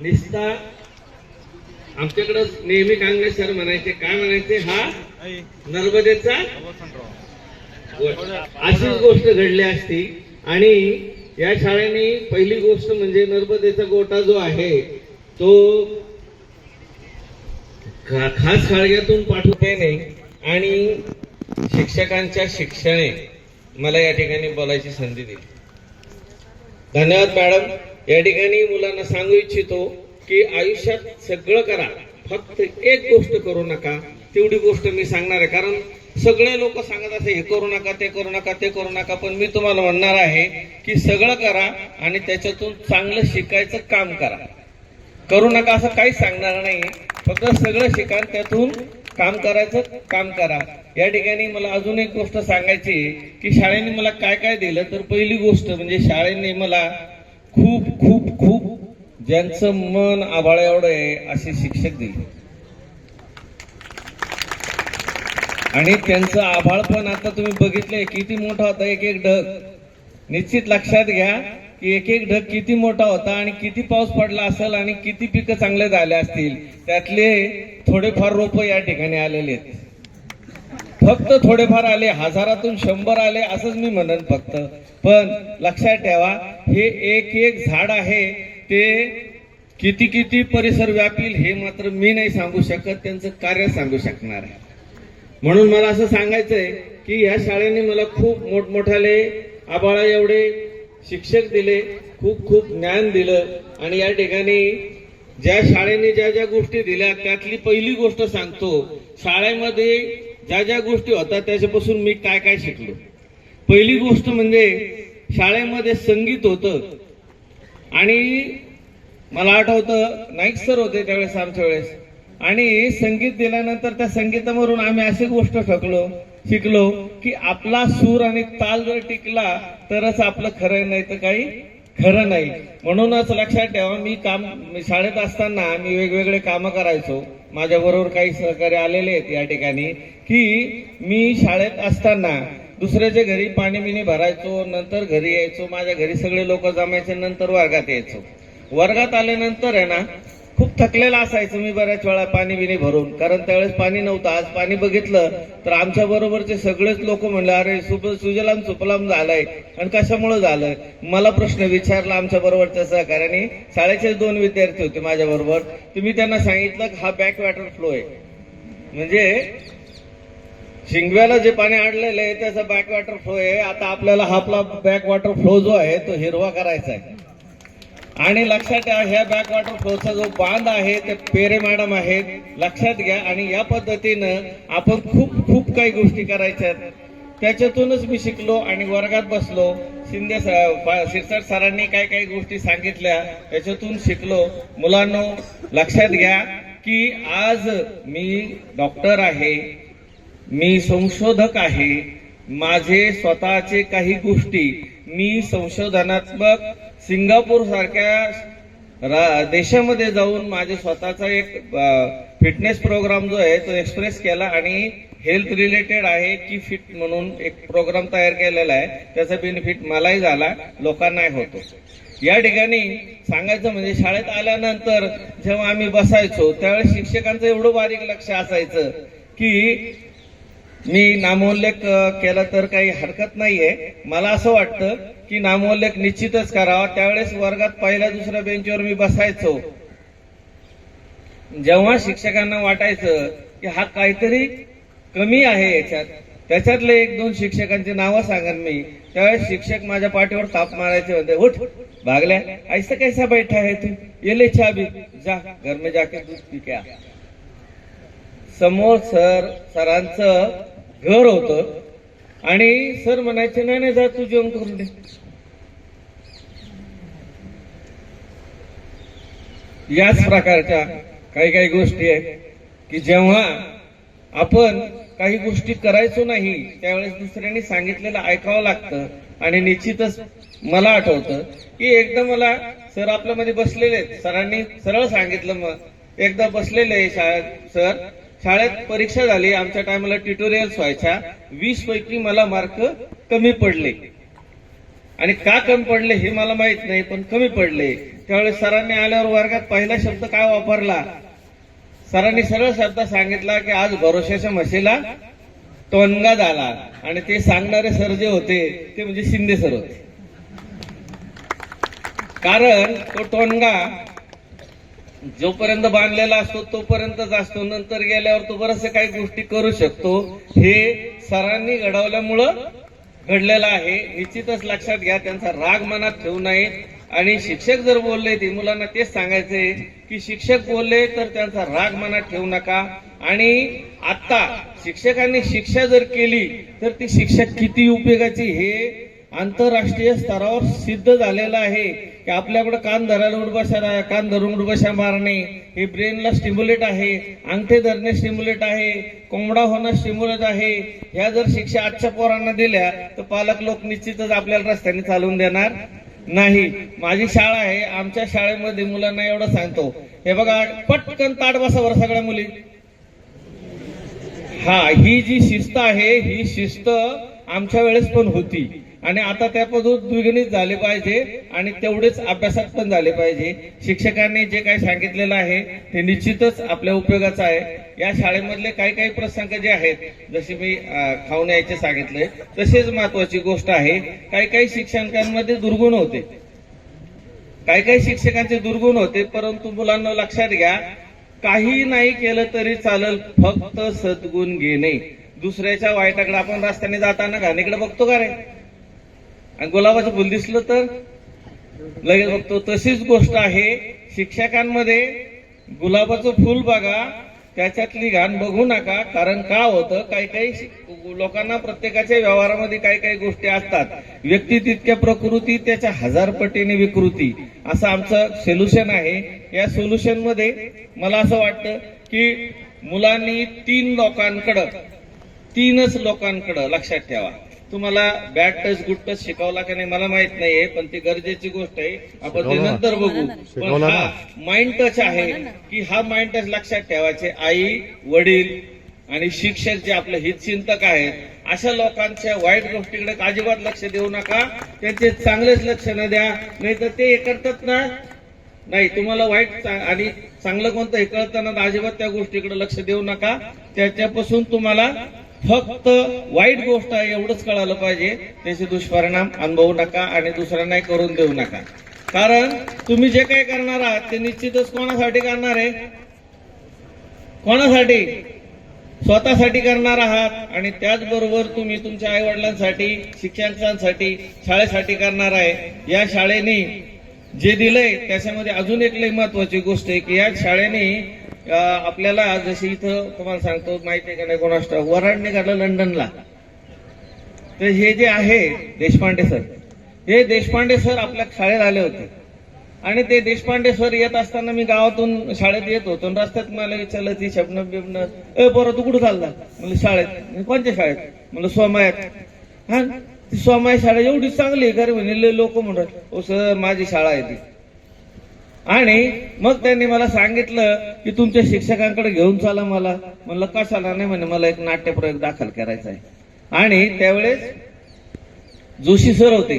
निस्ता आमच्याकडं नेहमी कांगणे सर म्हणायचे काय म्हणायचे? हा? नर्मदेचा? अशीच गोष्ट घडली असती. आणि या शाळेने पहिली गोष्ट म्हणजे नर्मदेचा गोटा जो आहे तो खास खाळग्यातून पाठवते नाही. आणि शिक्षकांच्या शिक्षणे मला या ठिकाणी बोलायची संधी दिली. धन्यवाद मॅडम. या ठिकाणी मुलांना सांगू इच्छितो की आयुष्यात सगळं करा. फक्त एक गोष्ट करू नका. तेवढी गोष्ट मी सांगणार आहे. कारण सगळे लोक सांगत असे हे करू नका ते करू नका ते करू नका. पण मी तुम्हाला म्हणणार आहे की सगळं करा आणि त्याच्यातून चांगलं शिकायचं काम करा. करू नका असं काहीच सांगणार नाही फक्त सगळं शिका त्यातून काम करायचं काम करा. या ठिकाणी मला अजून एक गोष्ट सांगायची आहे की शाळेने मला काय काय दिलं तर पहिली गोष्ट म्हणजे शाळेने मला खूप खूप खूप ज्यांचं मन आभाळ एवढं आहे असे शिक्षक दिले आणि त्यांचं आभाळ पण आता तुम्ही बघितलंय किती मोठा होता एक एक ढग. निश्चित लक्षात घ्या की एक एक ढग किती मोठा होता आणि किती पाऊस पडला असेल आणि किती पिकं चांगले झाले असतील. त्यातले थोडेफार रोप या ठिकाणी आलेले आहेत. फक्त थोडेफार आले हजारातून शंभर आले असंच मी म्हणन फक्त. पण लक्षात ठेवा हे एक एक झाड आहे ते किती किती परिसर व्यापील हे मात्र मी नाही सांगू शकत त्यांचं कार्य सांगू शकणार आहे. म्हणून मला असं सांगायचंय की या शाळेने मला खूप मोठमोठाले आबाळा एवढे शिक्षक दिले खूप खूप ज्ञान दिलं आणि या ठिकाणी ज्या शाळेने ज्या ज्या गोष्टी दिल्या त्यातली पहिली गोष्ट सांगतो शाळेमध्ये ज्या ज्या गोष्टी होतात त्याच्यापासून मी काय काय शिकलो. पहिली गोष्ट म्हणजे शाळेमध्ये संगीत होतं. आणि मला आठवतं नाईक सर होते त्यावेळेस आमच्या वेळेस. आणि संगीत दिल्यानंतर त्या संगीतावरून आम्ही अशी गोष्ट ठकलो शिकलो की आपला सूर आणि ताल जर टिकला तरच आपलं खरं नाही तर काही खरं नाही. म्हणूनच लक्षात ठेवा मी काम मी शाळेत असताना मी वेगवेगळे कामं करायचो. माझ्याबरोबर काही सहकारी आलेले आहेत या ठिकाणी की मी शाळेत असताना दुसऱ्याच्या घरी पाणी बिणी भरायचो नंतर घरी यायचो माझ्या घरी सगळे लोक जमायचे नंतर वर्गात यायचो. वर्गात आल्यानंतर आहे ना खूप थकलेला असायचं मी बऱ्याच वेळा पाणी बिणी भरून. कारण त्यावेळेस पाणी नव्हतं. आज पाणी बघितलं तर आमच्या बरोबरचे सगळेच लोक म्हणले अरे सुप सुजलाम सुफलाम झालाय. आणि कशामुळे झालंय? मला प्रश्न विचारला आमच्या बरोबरच्या सहकार्याने शाळेचे दोन विद्यार्थी होते माझ्या बरोबर. तर मी त्यांना सांगितलं की हा बॅक वॉटर फ्लो आहे. म्हणजे शिंगव्याला जे पाणी आणलेलं आहे त्याचा बॅक वॉटर फ्लो आहे. आता आपल्याला हा आपला बॅक वॉटर फ्लो जो आहे तो हिरवा करायचा आहे. आणि लक्षात ठेवा ह्या बॅकवॉटर फ्लोचा जो बांध आहे ते पेरे मॅडम आहेत. लक्षात घ्या आणि या पद्धतीनं आपण खूप खूप काही गोष्टी करायच्या त्याच्यातूनच मी शिकलो आणि वर्गात बसलो. शिंदे शिरसाट सरांनी काय काही गोष्टी सांगितल्या. त्याच्यातून शिकलो. मुलांना लक्षात घ्या की आज मी डॉक्टर आहे. मी संशोधक आहे. माझे स्वतःचे काही गोष्टी मी संशोधनात्मक सिंगापूर सारख्या रा- देशामध्ये जाऊन माझे स्वतःचा एक फिटनेस प्रोग्राम जो आहे तो एक्सप्रेस केला आणि हेल्थ रिलेटेड आहे की फिट म्हणून एक प्रोग्राम तयार केलेला आहे. त्याचा बेनिफिट मलाही झाला लोकांनाही होतो. या ठिकाणी सांगायचं म्हणजे शाळेत आल्यानंतर जेव्हा आम्ही बसायचो त्यावेळेस शिक्षकांचं एवढं बारीक लक्ष असायचं की मी नामोल्लेख केला तर काही हरकत नाहीये. मला असं वाटतं की नामोल्लेख निश्चितच करावा. त्यावेळेस वर्गात पहिल्या दुसऱ्या बेंचवर मी बसायचो. जेव्हा शिक्षकांना वाटायचं की हा काहीतरी कमी आहे याच्यात त्याच्यातले एक दोन शिक्षकांची नावं सांगेन मी. त्यावेळेस शिक्षक माझ्या पाठीवर ताप मारायचे होते. उठ भागल्या ऐसा कैसा बैठा है तू? येले छा चाबी. जा घर में जाके दूध पी समोर सर सरांचं घर होतं. आणि सर म्हणायचे नाही नाही जा तू जेवण करून दे. याच प्रकारच्या काही काही गोष्टी आहेत की जेव्हा आपण काही गोष्टी करायचो नाही त्यावेळेस दुसऱ्यांनी सांगितलेलं ऐकावं लागतं. आणि निश्चितच मला आठवतं की एकदा मला सर आपल्यामध्ये बसलेले सरांनी सरळ सांगितलं मग. एकदा बसलेले शाळेत सर शाळेत परीक्षा झाली. आमच्या टायमाला ट्युटोरियल्स व्हायच्या. वीस पैकी मला मार्क कमी पडले. आणि का कमी पडले हे मला माहीत नाही पण कमी पडले. त्यावेळेस सरांनी आल्यावर वर्गात पहिला शब्द काय वापरला? सरांनी सरळ शब्द सांगितला की आज भरोशाच्या म्हशीला टोनगा झाला. आणि ते सांगणारे सर जे होते ते म्हणजे शिंदे सर होते. कारण तो टोनगा जोपर्यंत बांधलेला असतो तोपर्यंतच असतो. नंतर गेल्यावर तो बरस काही गोष्टी करू शकतो. हे सरांनी घडवल्यामुळं घडलेलं आहे. निश्चितच लक्षात घ्या त्यांचा राग मनात ठेवू नये. आणि शिक्षक जर बोलले ते मुलांना तेच सांगायचंय की शिक्षक बोलले तर त्यांचा राग मनात ठेवू नका. आणि आता शिक्षकांनी शिक्षा जर केली तर ती शिक्षक किती उपयोगाची हे आंतरराष्ट्रीय स्तरावर सिद्ध झालेलं आहे की आपल्याकडे कान धरायला उडबशा कान धरून उडबशा मारणे हे ब्रेनला स्टिम्युलेट आहे अंगठे धरणे स्टिम्युलेट आहे कोंबडा होणं स्टिम्युलेट आहे. ह्या जर शिक्षा आजच्या पोरांना दिल्या तर पालक लोक निश्चितच आपल्याला रस्त्याने चालवून देणार नाही. माझी शाळा आहे आमच्या शाळेमध्ये मुलांना एवढं सांगतो. हे बघा पटकन ताट बसावर सगळ्या मुली. हा ही जी शिस्त आहे ही शिस्त आमच्या वेळेस पण होती. आणि आता त्यापासून द्विगुणित झाले पाहिजे आणि तेवढेच अभ्यासात पण झाले पाहिजे. शिक्षकांनी जे काही सांगितलेलं आहे ते निश्चितच आपल्या उपयोगाचं आहे. या शाळेमधले काही काही प्रसंग जे आहेत जसे मी खाऊन यायचे सांगितले तसेच महत्वाची गोष्ट आहे. काही काही शिक्षकांमध्ये दुर्गुण होते. काही काही शिक्षकांचे दुर्गुण होते परंतु मुलांना लक्षात घ्या काही नाही केलं तरी चालेल फक्त सद्गुण घेणे. दुसऱ्याच्या वाईटाकडे आपण रस्त्याने जाताना घाणीकडे बघतो का रे? आणि गुलाबाचं फुल दिसलं तर लगेच बघतो तशीच गोष्ट आहे. शिक्षकांमध्ये गुलाबाचं फुल बघा त्याच्यातली घाण बघू नका कारण का होतं? काही काही लोकांना प्रत्येकाच्या व्यवहारामध्ये काही काही गोष्टी असतात. व्यक्ती तितक्या प्रकृती त्याच्या हजार पटीने विकृती. असं आमचं सोल्युशन आहे. या सोल्युशनमध्ये मला असं वाटतं की मुलांनी तीन लोकांकडं तीनच लोकांकडं लक्षात ठेवा. तुम्हाला बॅड टच गुड टच शिकवला का नाही मला माहीत नाहीये पण ती गरजेची गोष्ट आहे. आपण ते. नंतर बघू. पण हा. माइंड टच आहे की हा माइंड टच लक्षात ठेवायचे. आई वडील आणि शिक्षक जे आपले हितचिंतक आहेत अशा लोकांच्या वाईट गोष्टीकडे अजिबात लक्ष देऊ नका. त्यांचे चांगलेच लक्ष न द्या. नाही तर ते हे करतात ना. नाही तुम्हाला वाईट आणि चांगलं कोणतं हे कळताना अजिबात त्या गोष्टीकडे लक्ष देऊ नका. त्याच्यापासून तुम्हाला फक्त वाईट गोष्ट आहे एवढंच कळालं पाहिजे. त्याचे दुष्परिणाम अनुभवू नका आणि दुसऱ्यांनाही करून देऊ नका. कारण तुम्ही जे काही करणार आहात ते निश्चितच कोणासाठी करणार आहे? कोणासाठी? स्वतःसाठी करणार आहात आणि त्याचबरोबर तुम्ही तुमच्या आई वडिलांसाठी शिक्षकांसाठी शाळेसाठी करणार आहे. या शाळेने जे दिलंय त्याच्यामध्ये अजून एक लई महत्वाची गोष्ट आहे की या शाळेने आपल्याला जशी इथं तुम्हाला सांगतो माहिती आहे का नाही कोणाष्ट वराड निघालं लंडनला. तर हे जे आहे देशपांडे सर हे देशपांडे सर आपल्या शाळेत आले होते. आणि ते देशपांडे सर येत असताना मी गावातून शाळेत येत होतो रस्त्यात मला विचारलं ती शबन बिबन ए पोरं तू कुठं चालला? म्हणलं शाळेत. कोणत्या शाळेत? म्हणलं सोमायात. हा? ती सोमाया शाळा एवढी चांगली आहे खरं म्हणे लोक म्हणत ओ सर माझी शाळा आहे ती. आणि मग त्यांनी मला सांगितलं की तुमच्या शिक्षकांकडे घेऊन चाला मला. म्हणलं कशाला नाही म्हणे मला एक नाट्यप्रयोग दाखल करायचा आहे. आणि त्यावेळेस जोशी सर होते.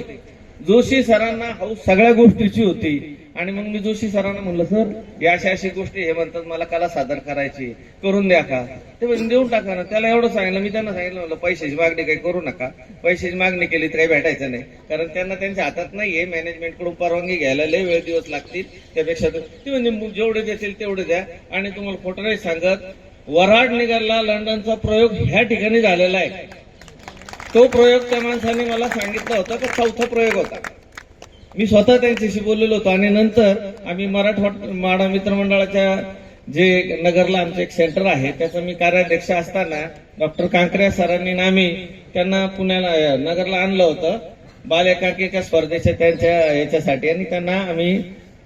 जोशी सरांना हौस सगळ्या गोष्टीची होती. आणि मग मी जोशी सरांना म्हणलं सर या अशा अशी गोष्टी हे म्हणतात मला कला सादर करायची करून द्या का? ते म्हणजे देऊन टाका ना. त्याला एवढं सांगितलं मी त्यांना सांगितलं म्हणलं पैशाची मागणी काही करू नका. पैशाची मागणी केली तर काही भेटायचं नाही. कारण त्यांना त्यांच्या हातात नाहीये मॅनेजमेंटकडून परवानगी घ्यायला लय वेळ दिवस लागतील. त्यापेक्षा ते म्हणजे जेवढे देतील तेवढे द्या. आणि तुम्हाला खोटं नाही सांगत वराड निघाला लंडनचा प्रयोग ह्या ठिकाणी झालेला आहे. तो प्रयोग त्या माणसाने मला सांगितला होता तर चौथा प्रयोग होता. मी स्वतः त्यांच्याशी बोललेलो होतो आणि नंतर आम्ही मराठवाडा माडा मित्रमंडळाच्या जे नगरला आमचं एक सेंटर आहे त्याचं मी कार्याध्यक्ष असताना डॉक्टर कांकऱ्या सरांनी नामी आम्ही त्यांना पुण्याला नगरला आणलं होतं. बाल एकांकिका स्पर्धेच्या त्यांच्या याच्यासाठी आणि त्यांना आम्ही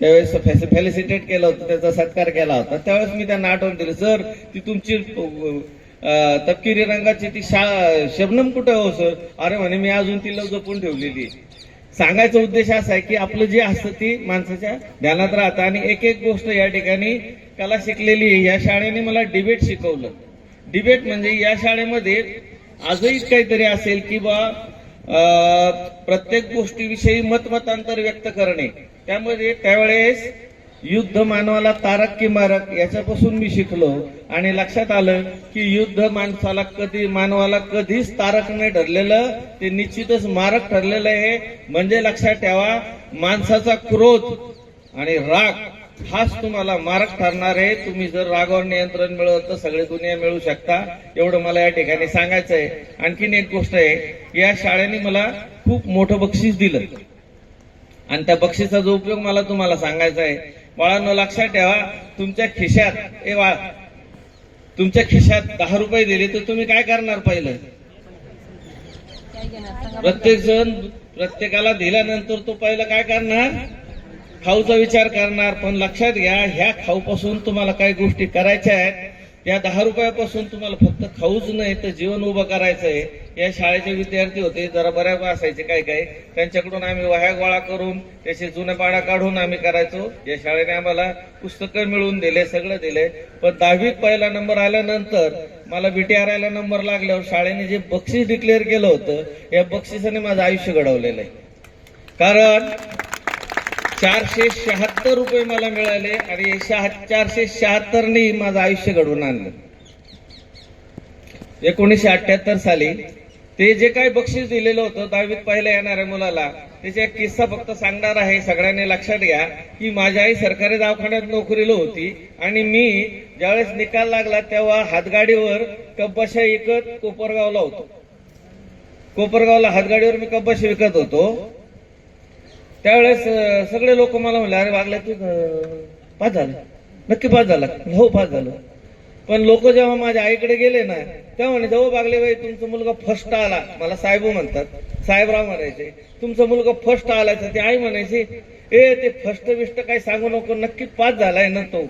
त्यावेळेस फेलिसिटेट केलं होतं त्याचा सत्कार केला होता. त्यावेळेस मी त्यांना आठवण दिली सर ती तुमची तपकिरी रंगाची ती शा शबनम कुठे हो सर? अरे म्हणे मी अजून ती लव जपून ठेवलेली सांगायचा उद्देश असा आहे की आपलं जे असतं ती माणसाच्या ध्यानात राहतं. आणि एक एक गोष्ट या ठिकाणी कला शिकलेली आहे. या शाळेने मला डिबेट शिकवलं. डिबेट म्हणजे या शाळेमध्ये आजही काहीतरी असेल की बा प्रत्येक गोष्टीविषयी मतमतांतर व्यक्त करणे. त्यामध्ये त्यावेळेस युद्ध मानवाला तारक की मारक याच्यापासून मी शिकलो. आणि लक्षात आलं की युद्ध माणसाला कधी मानवाला कधीच तारक नाही ठरलेलं. ते निश्चितच मारक ठरलेलं आहे. म्हणजे लक्षात ठेवा माणसाचा क्रोध आणि राग हाच तुम्हाला मारक ठरणार आहे. तुम्ही जर रागावर नियंत्रण मिळवलं तर सगळे दुनिया मिळू शकता. एवढं मला या ठिकाणी सांगायचं आहे. आणखीन एक गोष्ट आहे या शाळेने मला खूप मोठं बक्षीस दिलं. आणि त्या बक्षिसाचा उपयोग मला तुम्हाला सांगायचा आहे. बाळांनो लक्षात ठेवा तुमच्या खिशात ए बाळ तुमच्या खिशात दहा रुपये दिले तर तुम्ही काय करणार पहिलं? प्रत्येक जण प्रत्येकाला दिल्यानंतर तो पहिलं काय करणार? खाऊचा विचार करणार. पण लक्षात घ्या ह्या खाऊपासून तुम्हाला काही गोष्टी करायच्या आहेत. या दहा रुपयापासून तुम्हाला फक्त खाऊच नाही तर जीवन उभं करायचं आहे. या शाळेचे विद्यार्थी होते जरा बऱ्या असायचे काय काय. त्यांच्याकडून आम्ही वह्या गोळा करून त्याचे जुने पाडा काढून आम्ही करायचो. या शाळेने आम्हाला पुस्तकं मिळवून दिले सगळं दिले. पण दहावीत पहिला नंबर आल्यानंतर मला बीटीआरआयला नंबर लागल्यावर शाळेने जे बक्षीस डिक्लेअर केलं होतं या बक्षिसाने माझं आयुष्य घडवलेलं आहे. कारण चारशे शहात्तर रुपये मला मिळाले आणि चारशे शहात्तरनी माझं आयुष्य घडवून आणलं. एकोणीसशे अठ्याहत्तर साली ते जे काही बक्षीस दिलेलं होतं दहावीत पहिल्या येणाऱ्या मुलाला त्याचा एक किस्सा फक्त सांगणार आहे सगळ्यांनी लक्षात घ्या की माझी आई सरकारी दवाखान्यात नोकरीला होती आणि मी ज्यावेळेस निकाल लागला तेव्हा हातगाडीवर कब्बाशा विकत कोपरगावला होतो. कोपरगावला हातगाडीवर मी कब्बाशी विकत होतो. त्यावेळेस सगळे लोक मला म्हणले अरे वागला तू पास झालं. नक्की पास झाला. हो पास झालं. पण लोक जेव्हा माझ्या आईकडे गेले ना तेव्हा म्हणे जवळ बागले बाई तुमचा मुलगा फर्स्ट आला. मला साहेब म्हणतात. साहेबराव म्हणायचे तुमचा मुलगा फर्स्ट आला तर ती आई म्हणायची ए ते फर्स्ट बिस्ट काही सांगू नको नक्की पास झालाय ना तो.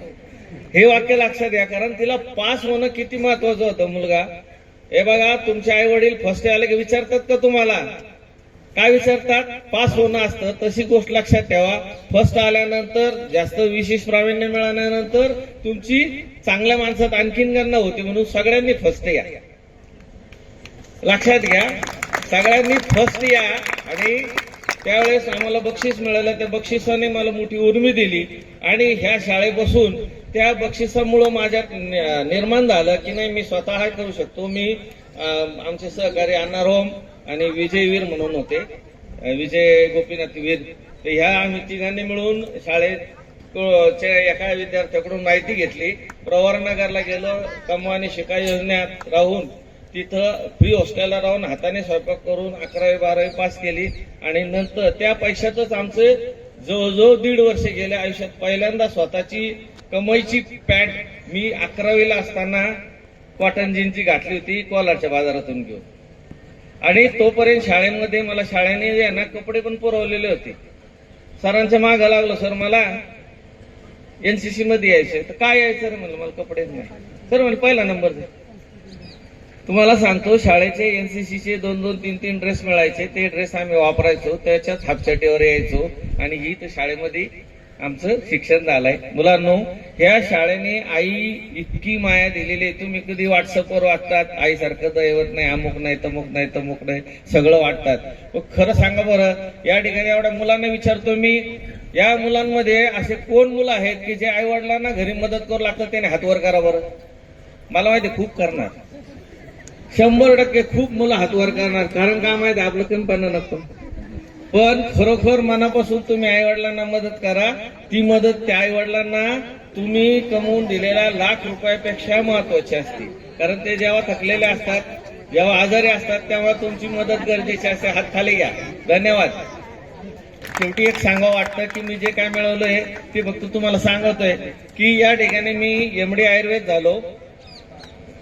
हे वाक्य लक्षात घ्या कारण तिला पास होणं किती महत्वाचं होतं मुलगा. हे बघा तुमचे आई वडील फर्स्ट आले की विचारतात का तुम्हाला? काय विचारतात? पास होणं असतं तशी गोष्ट लक्षात ठेवा. फर्स्ट आल्यानंतर जास्त विशेष प्रावीण्य मिळाल्यानंतर तुमची चांगल्या माणसात आणखीन गणना होते म्हणून सगळ्यांनी फर्स्ट या. लक्षात घ्या. सगळ्यांनी फर्स्ट या आणि त्यावेळेस आम्हाला बक्षीस मिळालं. त्या बक्षिसाने मला मोठी उर्मी दिली आणि ह्या शाळेपासून त्या बक्षिसामुळं माझ्यात निर्माण झालं की नाही मी स्वतः करू शकतो. मी आमचे सहकारी अण्णा रोम आणि विजयवीर म्हणून होते. विजय गोपीनाथ वीर. तर ह्या आम्ही तिघांनी मिळून शाळेत च्या एका विद्यार्थ्याकडून माहिती घेतली. प्रवरनगरला गेलो कमवानी शिका योजनेत राहून तिथं फ्री हॉस्टेलला राहून हाताने स्वयंपाक करून अकरावी बारावी पास केली. आणि नंतर त्या पैशातच आमचे जवळजवळ दीड वर्ष गेले आयुष्यात. पहिल्यांदा स्वतःची कमाईची पॅन्ट मी अकरावीला असताना कॉटन जीनची घातली होती कोलारच्या बाजारातून घेऊन. आणि तोपर्यंत शाळेमध्ये मला शाळेने यांना ना कपडे पण पुरवलेले होते. सरांच्या मागं लागलो सर मला एनसीसी मध्ये यायचंय. तर काय यायचं रे? म्हणलं मला कपडेच नाही. सर म्हणजे पहिला नंबर दे. तुम्हाला सांगतो शाळेचे एनसीसीचे दोन दोन तीन तीन ड्रेस मिळायचे. ते ड्रेस आम्ही वापरायचो त्याच्याच हापचाटीवर यायचो आणि ही तर शाळेमध्ये आमचं शिक्षण झालंय. मुलांनो ह्या शाळेने आई इतकी माया दिलेली आहे. तुम्ही कधी व्हॉट्सअपवर वाचतात आईसारखं दैवत नाही अमुक नाही तमुक नाही तमुक नाही सगळं वाटतात. खरं सांगा बरं या ठिकाणी एवढ्या मुलांना विचारतो मी या मुलांमध्ये असे कोण मुलं आहेत की जे आई वडिलांना घरी मदत करू लागतात त्याने हातवर करा बरं. मला माहिती आहे, खूप करणार. शंभर टक्के खूप मुलं हातवर करणार कारण काय माहिती आपलं कमीपणा नको पण खरोखर मनापासून तुम्ही आई वडिलांना मदत करा. ती मदत त्या आई वडिलांना तुम्ही कमवून दिलेल्या लाख रुपयापेक्षा महत्वाची असते. कारण ते जेव्हा थकलेले असतात जेव्हा आजारी असतात तेव्हा तुमची मदत गरजेची असते. हात खाली घ्या. धन्यवाद. शेवटी एक सांगावं वाटतं की मी जे काय मिळवलंय ते फक्त तुम्हाला सांगतोय की या ठिकाणी मी एमडी आयुर्वेद झालो.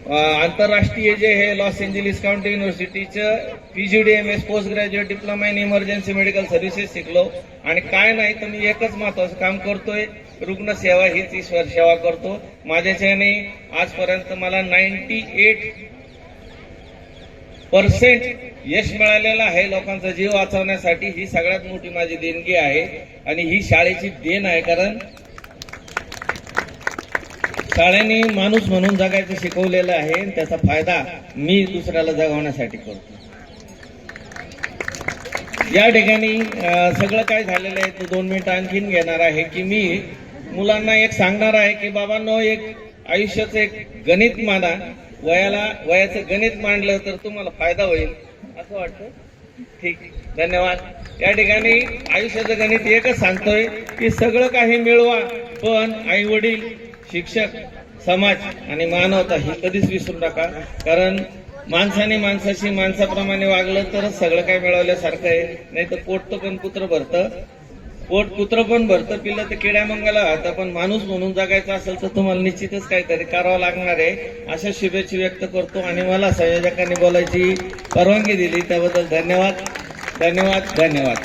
आंतरराष्ट्रीय जे हे Los Angeles County युनिव्हर्सिटीचं PGDMS post graduate diploma in emergency medical services शिकलो. आणि काय नाही तर मी एकच महत्वाचं काम करतोय रुग्णसेवा हीच ईश्वर सेवा करतो. माझ्याच्याने आजपर्यंत मला नाईन्टी एट पर्सेंट यश मिळालेलं आहे लोकांचा जीव वाचवण्यासाठी. ही सगळ्यात मोठी माझी देणगी आहे. आणि ही शाळेची देण आहे कारण काळ्याने माणूस म्हणून जगायचं शिकवलेलं आहे आणि त्याचा फायदा मी दुसऱ्याला जगवण्यासाठी करतो. या ठिकाणी सगळं काय झालेलं आहे तो दोन मिनिटं आणखीन घेणार आहे की मी मुलांना एक सांगणार आहे की बाबांनो एक आयुष्याचं एक गणित माना वयाला वयाचं गणित मांडलं तर तुम्हाला फायदा होईल असं वाटतं? ठीक धन्यवाद. या ठिकाणी आयुष्याचं गणित एकच सांगतोय की सगळं काही मिळवा पण आई वडील शिक्षक समाज आणि मानवता ही कधीच विसरू नका. कारण माणसाने माणसाशी माणसाप्रमाणे वागलं तरच सगळं काय मिळवल्यासारखं आहे. नाही तर पोट तर पण कुत्र भरतं. पोट कुत्र पण भरतं. पिल्लं तर किड्या मंगाला पण माणूस म्हणून जगायचं असेल तर तुम्हाला निश्चितच काहीतरी करावं लागणार आहे. अशा शुभेच्छा व्यक्त करतो आणि मला संयोजकांनी बोलायची परवानगी दिली. त्याबद्दल धन्यवाद. धन्यवाद. धन्यवाद.